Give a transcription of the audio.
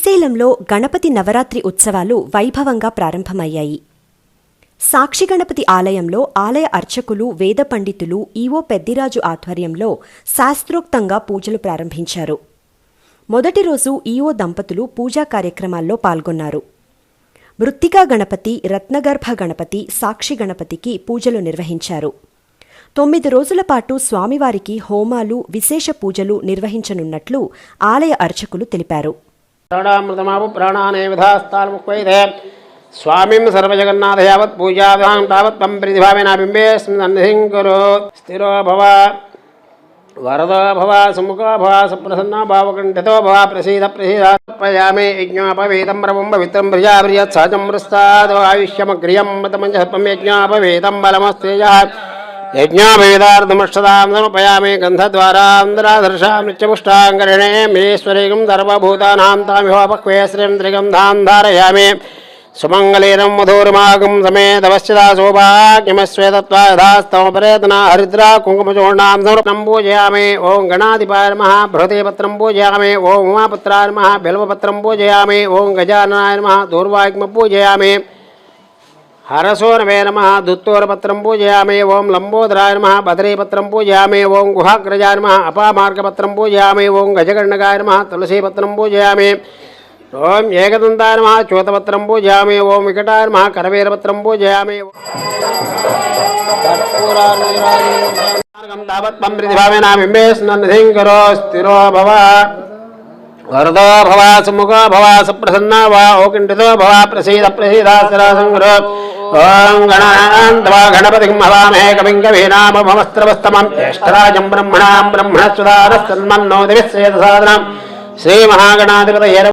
శ్రీశైలంలో గణపతి నవరాత్రి ఉత్సవాలు వైభవంగా ప్రారంభమయ్యాయి. సాక్షి గణపతి ఆలయంలో ఆలయ అర్చకులు వేద పండితులు ఈవో పెద్దిరాజు ఆధ్వర్యంలో శాస్త్రోక్తంగా పూజలు ప్రారంభించారు. మొదటి రోజు ఈవో దంపతులు పూజా కార్యక్రమాల్లో పాల్గొన్నారు. మృత్తికా గణపతి రత్నగర్భ గణపతి సాక్షి గణపతికి పూజలు నిర్వహించారు. తొమ్మిది రోజుల పాటు స్వామివారికి హోమాలు విశేష పూజలు నిర్వహించనున్నట్లు ఆలయ అర్చకులు తెలిపారు. प्राणामृतमापु प्राणाने विधास्ताल प्राणानेविधास्ताल्मुक्वैते स्वामीं सर्वजगन्नाथ यावत् पूजा विधान तावत् त्वं प्रतिभावेनाबिम्बे सन्निधिं करो स्थिरो भव। वरदो भव, सुमुखो भव, सुप्रसन्नो भावकण्ठितो भव, प्रसीद प्रसीद प्रसीदार्पयामि यज्ञोपवेदं रवं पवित्रं सहजं मृस्ताद् आयुष्यमग्रियं मृतमञ्जहत्वं यज्ञोपवेदं बलमस्तेजः। यज्ञाभेदार्धमष्टदां समर्पयामि सर्वभूतानां तामिवापक्वे श्रीं त्रिगन्धां धारयामि। सुमङ्गलीरं मधुरमागं समे तवश्चिदा यथास्तमपरेतना हरिद्रा कुङ्कुमचूर्णां समर्पणं पूजयामि। ॐ गणाधिपाय नमः बृहदेपत्रं पूजयामि। ॐ उमापुत्राय नमः बिल्वपत्रं पूजयामि। ॐ गजाननाय नमः पूजयामि। పూజయామి హరసోనవే నమ దుత్తోరపత్రం పూజయామే ఓం లంబోదరాయ నమ బదరీపత్రం పూజయామే ఓం గుహాగ్రజాయ నమ అపామార్గపత్రం పూజయామే ఓం గజగణగాయ నమ తులసీపత్రం పూజయామే ఓం ఏకదంతాయ నమ చూతపత్రం పూజయామే ఓం వికటాయ నమ కరవీరపత్రం పూజయామే తావత్వం ప్రతిభావేనామింబే స్థిరో భవ వరదో భవ సుముఖో భవ సుప్రసన్న వా ఓకింటితో భవ ప్రసీద ప్రసీదాసరాసంగురో ఓం గణాంతవా గణపతిం హవామహే కవిం కవీనామభమస్త్రవస్తమం జ్యేష్ఠరాజం బ్రహ్మణాం బ్రహ్మణస్వదానస్తన్మన్నో దివిశ్చేత సాధనం. శ్రీమహాగణాధిపతయే